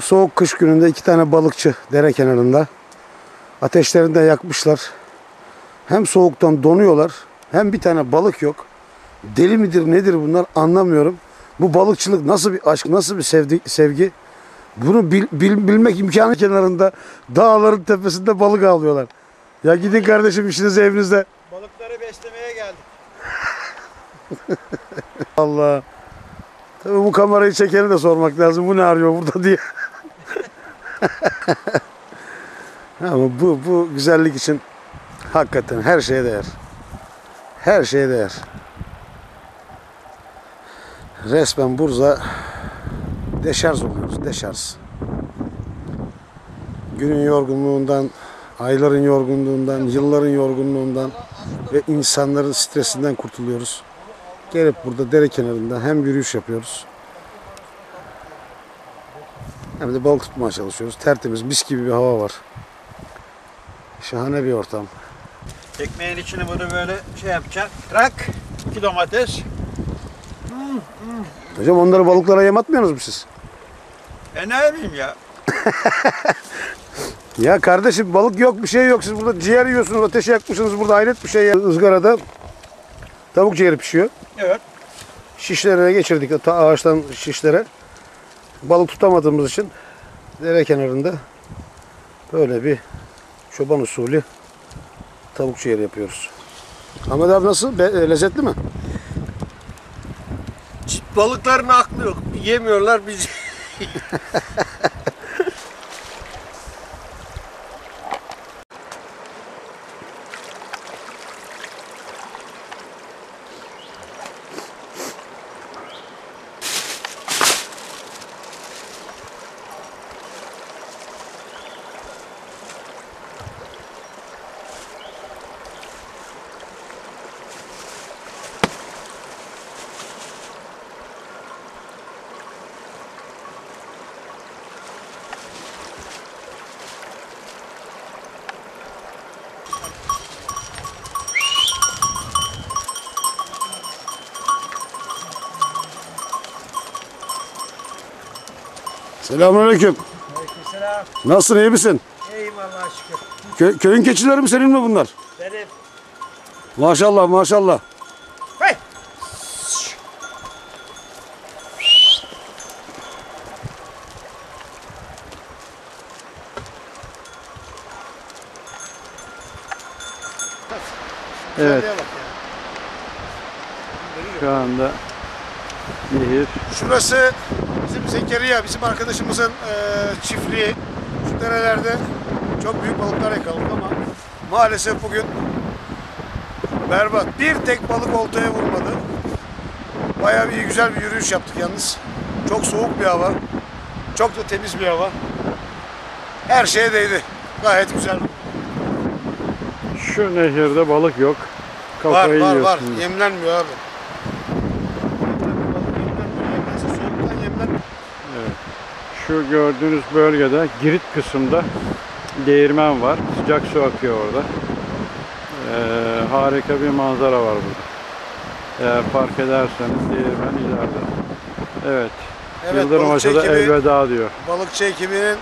Soğuk kış gününde iki tane balıkçı dere kenarında. Ateşlerini de yakmışlar. Hem soğuktan donuyorlar hem bir tane balık yok. Deli midir nedir bunlar anlamıyorum. Bu balıkçılık nasıl bir aşk, nasıl bir sevdi, sevgi? Bunu bil- bil- bilmek imkanı kenarında dağların tepesinde balık avlıyorlar. Ya gidin kardeşim işinize evinizde. Balıkları beslemeye geldik. Allah. Bu kamerayı çekeni de sormak lazım. Bu ne arıyor burada diye. Ama bu, bu güzellik için hakikaten her şeye değer. Her şeye değer. Resmen Bursa deşarj oluyoruz. Deşarj. Günün yorgunluğundan, ayların yorgunluğundan, yılların yorgunluğundan ve insanların stresinden kurtuluyoruz. Gelip burada dere kenarında hem yürüyüş yapıyoruz. Hem de balık tutmaya çalışıyoruz. Tertemiz mis gibi bir hava var. Şahane bir ortam. Ekmeğin içine bunu böyle şey yapacaksın. Rak. iki domates. Hocam onları balıklara yem atmıyorsunuz mu siz? E ne yapayım ya? Ya kardeşim balık yok bir şey yok. Siz burada ciğer yiyorsunuz. Ateşi yakmışsınız burada hayret bir şey ya. Izgarada tavuk ciğeri pişiyor. Evet. Şişlere geçirdik. Ta ağaçtan şişlere. Balık tutamadığımız için dere kenarında böyle bir çoban usulü tavuk ciğeri yapıyoruz. Ahmet abi nasıl? Be- e, lezzetli mi? Balıkların aklı yok. Yemiyorlar biz. Selamünaleyküm. Aleykümselam. Nasılsın iyi misin? İyiyim Allah'a şükür. Kö- köyün keçileri mi senin mi bunlar? Benim. Maşallah maşallah. Hey! Evet şu anda nehir Şurası bizim Zekeriya, bizim arkadaşımızın e, çiftliği. Şu derelerde çok büyük balıklar yakaladık ama maalesef bugün berbat. Bir tek balık oltaya vurmadı. Bayağı bir güzel bir yürüyüş yaptık yalnız. Çok soğuk bir hava. Çok da temiz bir hava. Her şeye değdi. Gayet güzel. şu nehirde balık yok. Var Kafayı var var. yiyorsun. Yemlenmiyor abi. Yemlense soğuktan yemlenmiyor. Şu gördüğünüz bölgede Girit kısımda değirmen var. Sıcak su akıyor orada. Ee, harika bir manzara var burada. Eğer fark ederseniz değirmen ileride. Evet. Evet, Yıldırım Hoca'da ekibi- elveda diyor. Balıkçı ekibinin